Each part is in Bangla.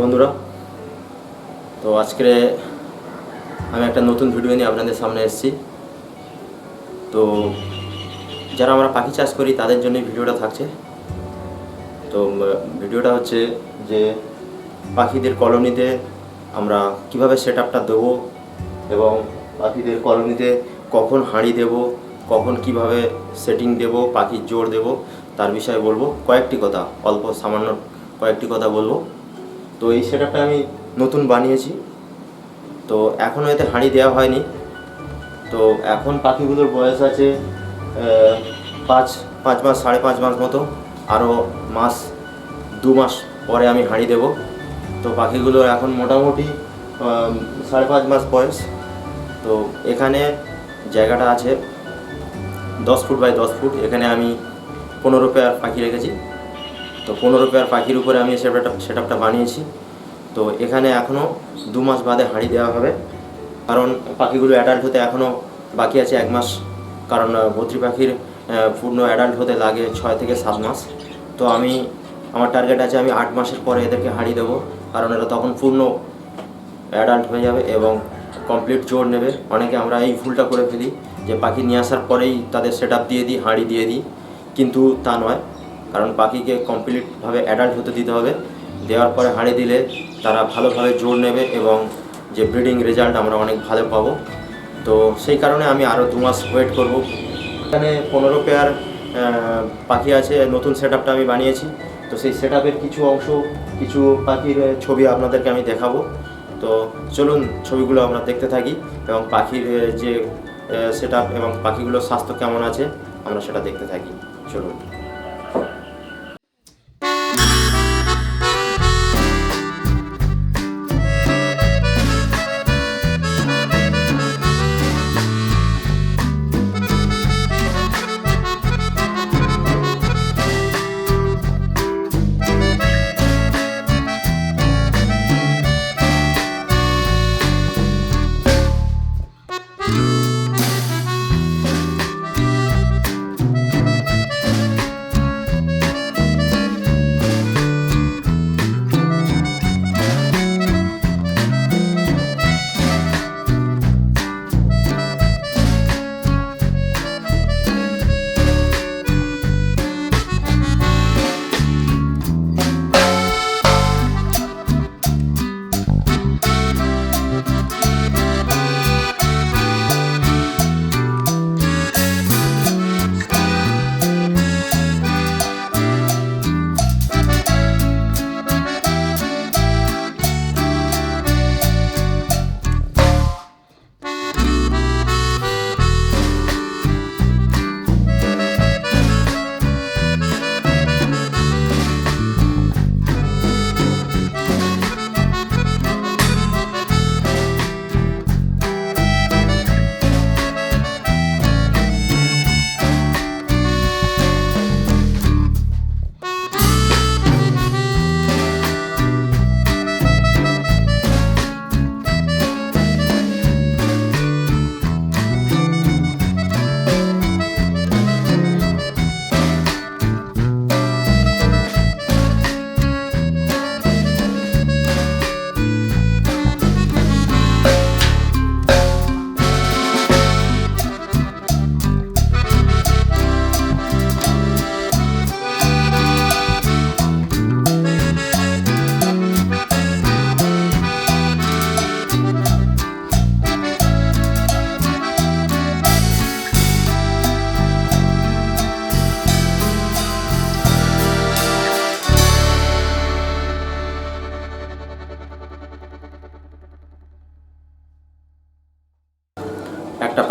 বন্ধুরা। তো আজকে আমি একটা নতুন ভিডিও নিয়ে আপনাদের সামনে এসেছি। তো যারা আমরা পাখি চাষ করি, তাদের জন্য ভিডিওটা থাকছে। তো ভিডিওটা হচ্ছে যে পাখিদের কলোনিতে আমরা কীভাবে সেট আপটা দেবো এবং পাখিদের কলোনিতে কখন হাঁড়ি দেব, কখন কীভাবে সেটিং দেব, পাখির জোর দেব, তার বিষয়ে বলব। কয়েকটি কথা, অল্প সামান্য কয়েকটি কথা বলব। তো এই সেট আমি নতুন বানিয়েছি। তো এখনও এতে হাঁড়ি দেওয়া হয়নি। তো এখন পাখিগুলোর বয়স আছে পাঁচ পাঁচ মাস, সাড়ে পাঁচ মাস মতো। আরও মাস, দু মাস পরে আমি হাঁড়ি দেব। তো পাখিগুলোর এখন মোটামুটি সাড়ে পাঁচ মাস বয়স। তো এখানে জায়গাটা আছে, দশ ফুট বাই দশ ফুট। এখানে আমি পনেরো পেয়ার পাখি রেখেছি। তো পনেরো পেয়ার পাখির উপরে আমি সেটআপটা সেটআপটা বানিয়েছি। তো এখানে এখনও দু মাস বাদে হাঁড়ি দেওয়া হবে। কারণ পাখিগুলো অ্যাডাল্ট হতে এখনও বাকি আছে এক মাস। কারণ বদ্রি পাখির পূর্ণ অ্যাডাল্ট হতে লাগে ছয় থেকে সাত মাস। তো আমি, আমার টার্গেট আছে আমি আট মাসের পরে এদেরকে হাঁড়ি দেবো। কারণ এরা তখন পূর্ণ অ্যাডাল্ট হয়ে যাবে এবং কমপ্লিট জোর নেবে। অনেকে আমরা এই ভুলটা করে ফেলি যে পাখি নিয়ে আসার পরেই তাদের সেট দিয়ে দিই, হাঁড়ি দিয়ে দিই। কিন্তু তা নয়। কারণ পাখিকে কমপ্লিটভাবে অ্যাডাল্ট হতে দিতে হবে। দেওয়ার পরে হাঁড়ি দিলে তারা ভালোভাবে জোর নেবে এবং যে ব্রিডিং রেজাল্ট আমরা অনেক ভালো পাবো। তো সেই কারণে আমি আরও দু মাস ওয়েট করব। এখানে পনেরো পেয়ার পাখি আছে, নতুন সেট আমি বানিয়েছি। তো সেই সেট কিছু অংশ, কিছু পাখির ছবি আপনাদেরকে আমি দেখাবো। তো চলুন ছবিগুলো আমরা দেখতে থাকি এবং পাখির যে সেট এবং পাখিগুলোর স্বাস্থ্য কেমন আছে, আমরা সেটা দেখতে থাকি। চলুন।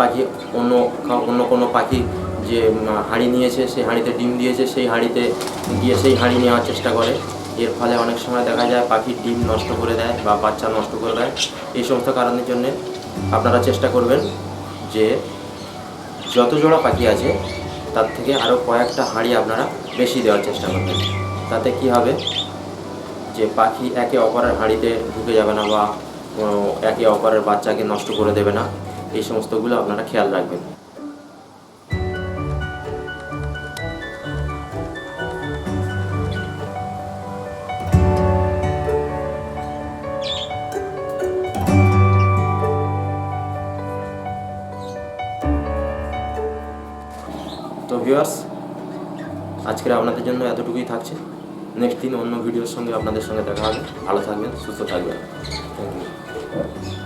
পাখি, অন্য অন্য কোনো পাখি যে হাঁড়ি নিয়েছে, সেই হাঁড়িতে ডিম দিয়েছে, সেই হাঁড়িতে গিয়ে সেই হাঁড়ি নেওয়ার চেষ্টা করে। এর ফলে অনেক সময় দেখা যায় পাখির ডিম নষ্ট করে দেয় বা বাচ্চা নষ্ট করে দেয়। এই সমস্ত কারণের জন্যে আপনারা চেষ্টা করবেন যে, যত জোড়া পাখি আছে, তার থেকে আরও কয়েকটা হাঁড়ি আপনারা বেশি দেওয়ার চেষ্টা করবেন। তাতে কি হবে যে, পাখি একে অপরের হাঁড়িতে ঢুকে যাবে না বা একে অপরের বাচ্চাকে নষ্ট করে দেবে না। এই সমস্তগুলো আপনারা খেয়াল রাখবেন। তো ভিউয়ার্স আজকের আপনাদের জন্য এতটুকুই থাকছে। নেক্সট দিন অন্য ভিডিওর সঙ্গে আপনাদের সঙ্গে দেখা হবে। ভালো থাকবেন, সুস্থ থাকবেন। Thank you